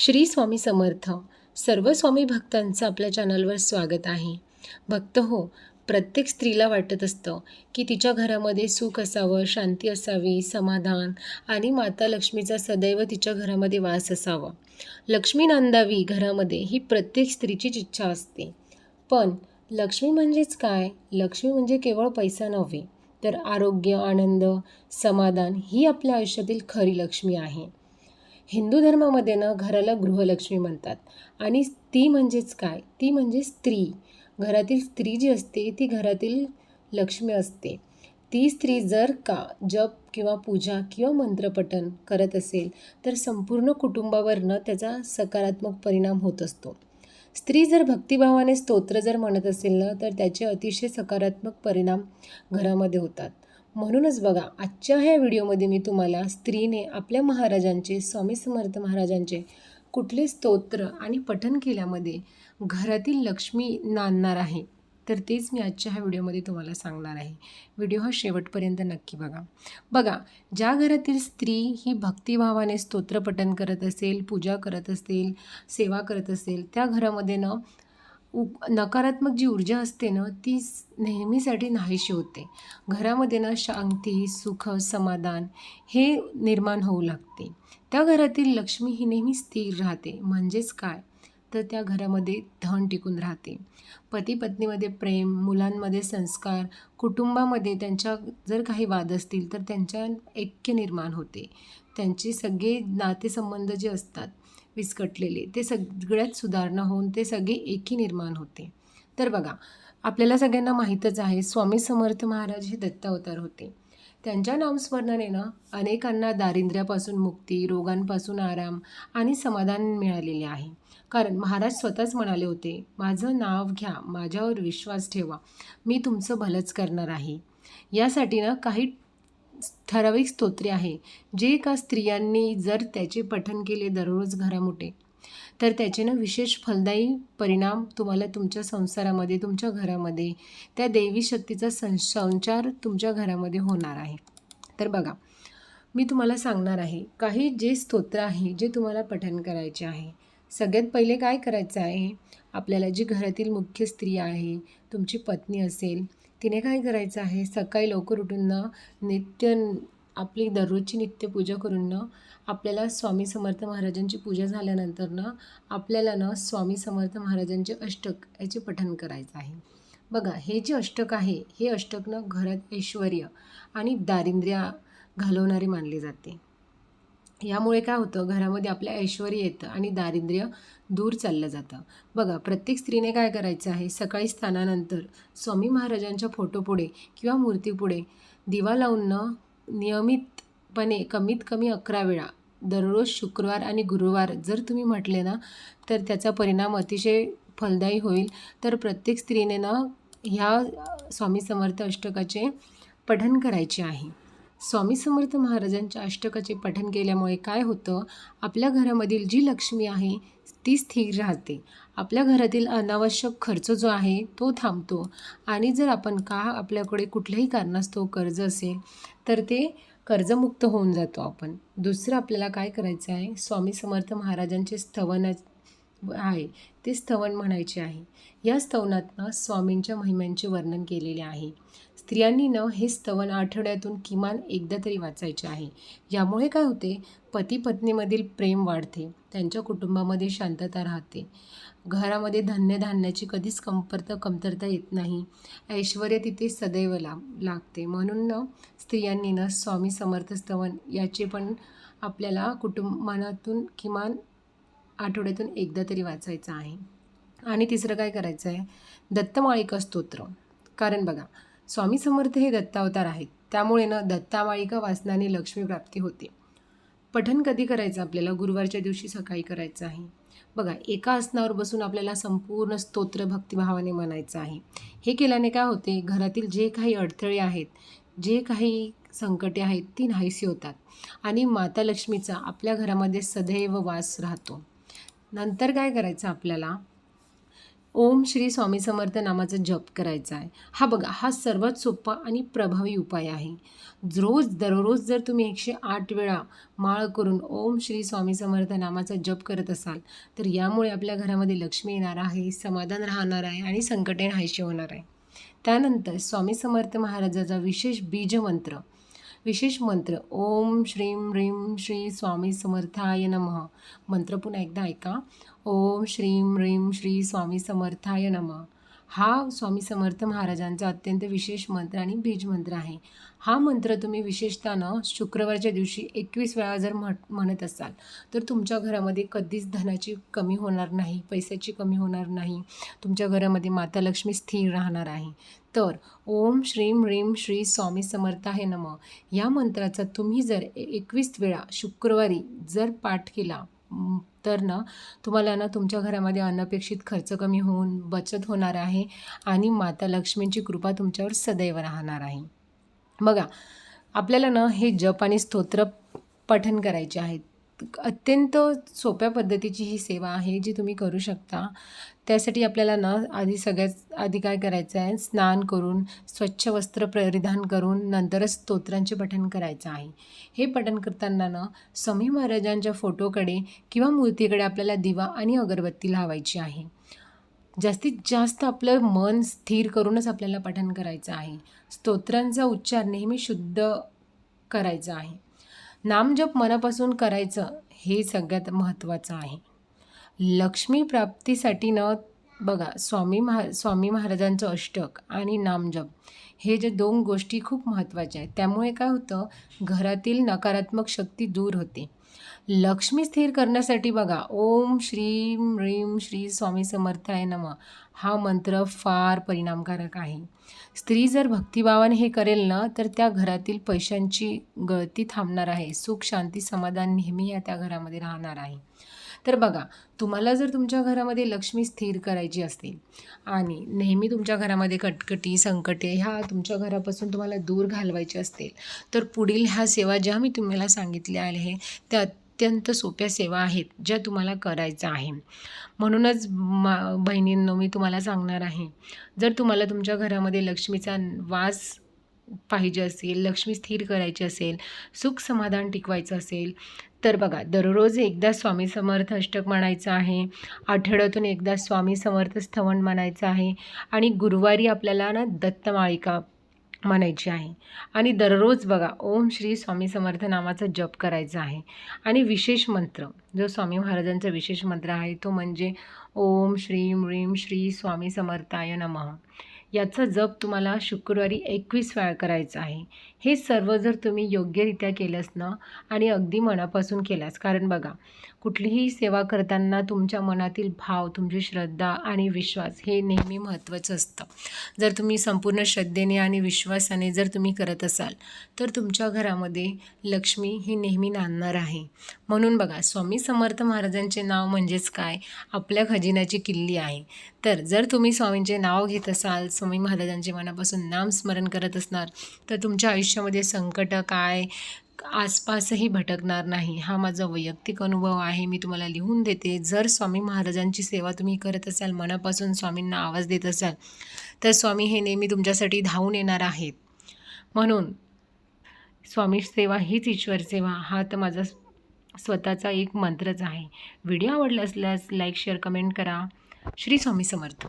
श्री स्वामी समर्थ. सर्व स्वामी भक्तांचं आपल्या चॅनलवर स्वागत आहे. भक्त हो प्रत्येक स्त्रीला वाटत असतं की तिच्या घरामध्ये सुख असावं शांती असावी समाधान आणि माता लक्ष्मीचा सदैव तिच्या घरामध्ये वास असावा. लक्ष्मी नांदावी घरामध्ये ही प्रत्येक स्त्रीचीच इच्छा असते. पण लक्ष्मी म्हणजेच काय? लक्ष्मी म्हणजे केवळ पैसा नव्हे तर आरोग्य आनंद समाधान ही आपल्या आयुष्यातील खरी लक्ष्मी आहे. हिंदू धर्मामध्ये ना घराला गृहलक्ष्मी म्हणतात. आणि ती म्हणजेच काय? ती म्हणजे स्त्री. घरातील स्त्री जी असते ती घरातील लक्ष्मी असते. ती स्त्री जर का जप किंवा पूजा किंवा मंत्रपठन करत असेल तर संपूर्ण कुटुंबावरनं त्याचा सकारात्मक परिणाम होत असतो. स्त्री जर भक्तिभावाने स्तोत्र जर म्हणत असेल ना तर त्याचे अतिशय सकारात्मक परिणाम घरामध्ये होतात. म्हणूनच बघा आजच्या ह्या व्हिडिओमध्ये मी तुम्हाला स्त्रीने आपल्या महाराजांचे स्वामी समर्थ महाराजांचे कुठले स्तोत्र आणि पठन केल्यामध्ये घरातील लक्ष्मी नांदणार आहे तर तेच मी आजच्या ह्या व्हिडिओमध्ये तुम्हाला सांगणार आहे. व्हिडिओ हा शेवटपर्यंत नक्की बघा. बघा ज्या घरातील स्त्री ही भक्तिभावाने स्तोत्रपठन करत असेल पूजा करत असेल सेवा करत असेल त्या घरामध्ये ना उ नकारात्मक जी ऊर्जा असते ना ती नेहमीसाठी नाहीशी होते. घरामध्ये ना शांती सुख समाधान हे निर्माण होऊ लागते. त्या घरातील लक्ष्मी ही नेहमी स्थिर राहते. म्हणजेच काय? तर त्या घरामध्ये धन टिकून राहते. पती पत्नीमध्ये प्रेम मुलांमध्ये संस्कार कुटुंबामध्ये त्यांच्या जर काही वाद असतील तर त्यांच्या ऐक्य निर्माण होते. त्यांचे सगळे नातेसंबंध जे असतात विस्कटलेले. ते सगळ्यात सुधारणा होऊन ते सगळे एकी निर्माण होते. तर बघा आपल्याला सगळ्यांना माहीतच आहे स्वामी समर्थ महाराज हे दत्तावतार होते. त्यांच्या नामस्मरणाने अनेकांना दारिद्र्यापासून मुक्ती रोगांपासून आराम आणि समाधान मिळालेले आहे. कारण महाराज स्वतःच म्हणाले होते माझं नाव घ्या माझ्यावर विश्वास ठेवा मी तुमचं भलंच करणार आहे. यासाठी ना काही ठराविक स्तोत्रे आहे. जे का स्त्रियांनी जर त्याचे पठन केले दररोज घरामोठे तर त्याचे ना विशेष फलदायी परिणाम तुम्हाला तुमच्या संसारामध्ये तुमच्या घरामध्ये त्या देवी शक्तीचा सं संचार तुमच्या घरामध्ये होणार आहे. तर बघा मी तुम्हाला सांगणार आहे काही जे स्तोत्र आहे जे तुम्हाला पठन करायचे आहे. सगळ्यात पहिले काय करायचं आहे? आपल्याला जी घरातील मुख्य स्त्री आहे तुमची पत्नी असेल तिने काय करायचं आहे? सकाळी लवकर उठून ना नित्य आपली दररोजची नित्यपूजा करून ना आपल्याला स्वामी समर्थ महाराजांची पूजा झाल्यानंतर ना आपल्याला ना स्वामी समर्थ महाराजांचे अष्टक याचे पठण करायचं आहे. बघा हे जे अष्टक आहे हे अष्टक ना घरात ऐश्वर आणि दारिद्र्य घालवणारे मानले जाते. यामुळे काय होतं घरामध्ये आपल्या ऐश्वर येतं आणि दारिद्र्य दूर चाललं जातं. बघा प्रत्येक स्त्रीने काय करायचं आहे? सकाळी स्थानानंतर स्वामी महाराजांच्या फोटोपुढे किंवा मूर्तीपुढे दिवा लावून न नियमितपणे कमीत कमी अकरा वेळा दररोज शुक्रवार आणि गुरुवार जर तुम्ही म्हटले ना तर त्याचा परिणाम अतिशय फलदायी होईल. तर प्रत्येक स्त्रीने ना ह्या स्वामी समर्थ अष्टकाचे पठन करायचे आहे. स्वामी समर्थ महाराजांच्या अष्टकाचे पठन केल्यामुळे काय होतं? आपल्या घरामधील जी लक्ष्मी आहे ती स्थिर राहते. आपल्या घरातील अनावश्यक खर्च जो आहे तो थांबतो. आणि जर आपण का आपल्याकडे कुठल्याही कारणास्तव कर्ज असेल तर ते कर्जमुक्त होऊन जातो आपण. दुसरं आपल्याला काय करायचं आहे? स्वामी समर्थ महाराजांचे स्थवन आहे ते स्तवन म्हणायचे आहे. या स्तवनातनं स्वामींच्या महिम्यांचे वर्णन केलेले आहे. स्त्रियांनी न हे स्तवन आठवड्यातून किमान एकदा तरी वाचायचे आहे. यामुळे काय होते? पती पत्नीमधील प्रेम वाढते. त्यांच्या कुटुंबामध्ये शांतता राहते. घरामध्ये धान्य धान्याची कधीच कमतरता कमतरता येत नाही. ऐश्वर तिथे सदैव ला लागते. म्हणून न स्त्रियांनी न स्वामी समर्थ स्तवन याचे पण आपल्याला कुटुंबातून किमान आठवड्यातून एकदा तरी वाचायचं आहे. आणि तिसरं काय करायचं आहे दत्तमाळिका स्तोत्र. कारण बघा स्वामी समर्थ हे दत्तावतार आहेत. त्यामुळे ना दत्तामाळिका वाचनाने लक्ष्मी प्राप्ती होते. पठन कधी करायचं आपल्याला? गुरुवारच्या दिवशी सकाळी करायचं आहे. बघा एका आसनावर बसून आपल्याला संपूर्ण स्तोत्र भक्तिभावाने म्हणायचं आहे. हे केल्याने काय होते? घरातील जे काही अडथळे आहेत जे काही संकटे आहेत ती नाहीशी होतात आणि माता लक्ष्मीचा आपल्या घरामध्ये सदैव वास राहतो. नंतर काय करायचं आपल्याला? ओम श्री स्वामी समर्थ नामाचा जप करायचा आहे. हा बघा हा सर्वात सोपा आणि प्रभावी उपाय आहे. रोज दररोज जर तुम्ही एकशे आठ वेळा माळ करून ओम श्री स्वामी समर्थ नामाचा जप करत असाल तर यामुळे आपल्या घरामध्ये लक्ष्मी येणार आहे समाधान राहणार आहे आणि संकटे नाहीशी होणार आहे. त्यानंतर स्वामी समर्थ महाराजाचा विशेष बीज मंत्र. विशेष मंत्र ओम श्रीम ह्रीम श्री स्वामी समर्थाय नमः. मंत्र पुन्हा एकदा ऐका. ओम श्रीम ह्रीम श्री स्वामी समर्थाय नमः. हा स्वामी समर्थ महाराजांचा अत्यंत विशेष मंत्र आणि बीज मंत्र आहे. हा मंत्र तुम्ही विशेषतः शुक्रवारच्या दिवशी एकवीस वेळा जर म्हट म्हणत असाल तर तुमच्या घरामध्ये कधीच धनाची कमी होणार नाही पैशाची कमी होणार नाही. तुमच्या घरामध्ये माता लक्ष्मी स्थिर राहणार आहे. तर ओम श्रीम ह्रीम श्री स्वामी समर्थ आहे नम. या मंत्राचा तुम्ही जर एकवीस वेळा शुक्रवारी जर पाठ केला तर ना तुम्हाला ना तुमच्या घरामध्ये अनपेक्षित खर्च कमी होऊन बचत होणार आहे आणि माता लक्ष्मींची कृपा तुमच्यावर सदैव राहणार आहे. बघा आपल्याला ना हे जप आणि स्तोत्र पठन करायचे आहेत. अत्यंत सोप्या पद्धतीची ही सेवा आहे जी तुम्ही करू शकता. त्यासाठी आपल्याला ना आधी सगळ्यात आधी काय करायचं आहे? स्नान करून स्वच्छ वस्त्र परिधान करून नंतरच स्तोत्रांचे पठण करायचं आहे. हे पठण करताना ना स्वामी महाराजांच्या फोटोकडे किंवा मूर्तीकडे आपल्याला दिवा आणि अगरबत्ती लावायची आहे. जास्तीत जास्त आपलं मन स्थिर करूनच आपल्याला पठण करायचं आहे. स्तोत्रांचा उच्चार नेहमी शुद्ध करायचा आहे. नामजप मनापासून करायचं हे सगळ्यात महत्त्वाचं आहे. लक्ष्मी प्राप्तीसाठी न बघा स्वामी महा स्वामी महाराजांचं अष्टक आणि नामजप हे जे दोन गोष्टी खूप महत्त्वाच्या आहेत. त्यामुळे काय होतं घरातील नकारात्मक शक्ती दूर होते. लक्ष्मी स्थिर करण्यासाठी बघा ओम श्रीम ह्रीम श्री स्वामी समर्थाय नम हा मंत्र फार परिणामकारक आहे. स्त्री जर भक्तिभावाने हे करेल ना तर त्या घरातील पैशांची गळती थांबणार आहे. सुख शांती समाधान नेहमी या त्या घरामध्ये राहणार आहे. तर बघा तुम्हाला जर तुमच्या घरामध्ये लक्ष्मी स्थिर करायची असतील आणि नेहमी तुमच्या घरामध्ये कटकटी संकटे ह्या तुमच्या घरापासून तुम्हाला दूर घालवायचे असतील तर पुढील ह्या सेवा ज्या मी तुम्हाला सांगितल्या आहे त्या अत्यंत सोप्या सेवा आहेत ज्या तुम्हाला करायचं आहे. म्हणूनच मा बहिणींनो मी तुम्हाला सांगणार आहे जर तुम्हाला तुमच्या घरामध्ये लक्ष्मीचा वास पाहिजे असेल लक्ष्मी स्थिर करायची असेल सुख समाधान टिकवायचं असेल तर बघा दररोज एकदा स्वामी समर्थ अष्टक म्हणायचं आहे आठवड्यातून एकदा स्वामी समर्थ स्थवन म्हणायचं आहे आणि गुरुवारी आपल्याला ना दत्तमाळिका म्हणायची आहे. आणि दररोज बघा ओम श्री स्वामी समर्थ नावाचा जप करायचा आहे. आणि विशेष मंत्र जो स्वामी महाराजांचा विशेष मंत्र आहे तो म्हणजे ओम श्रीम ह्रीम श्री स्वामी समर्थाय नमः. याचा जप तुम्हाला शुक्रवारी एकवीस वेळा करायचा आहे. हे सर्व जर तुम्ही योग्यरित्या केलंस ना आणि अगदी मनापासून केलास. कारण बघा कुठलीही सेवा करताना तुमच्या मनातील भाव तुमची श्रद्धा आणि विश्वास हे नेहमी महत्त्वाचं असतं. जर तुम्ही संपूर्ण श्रद्धेने आणि विश्वासाने जर तुम्ही करत असाल तर तुमच्या घरामध्ये लक्ष्मी ही नेहमी नांदणार आहे. म्हणून बघा स्वामी समर्थ महाराजांचे नाव म्हणजेच काय? आपल्या खजिन्याची किल्ली आहे. तर जर तुम्ही स्वामींचे नाव घेत असाल स्वामी महाराजांचे मनापासून नामस्मरण करत असणार तर तुमच्या आयुष्यामध्ये संकट काय? आसपासही भटकणार नाही. हा माझा वैयक्तिक अनुभव आहे. मी तुम्हाला लिहून देते. जर स्वामी महाराजांची सेवा तुम्ही करत असाल मनापासून स्वामींना आवाज देत असाल तर स्वामी हे नेहमी तुमच्यासाठी धावून येणार आहेत. म्हणून स्वामी सेवा हीच ईश्वर सेवा. हा तर माझा स्वतःचा एक मंत्रच आहे. व्हिडिओ आवडला असल्यास लाईक शेअर कमेंट करा. श्री स्वामी समर्थ.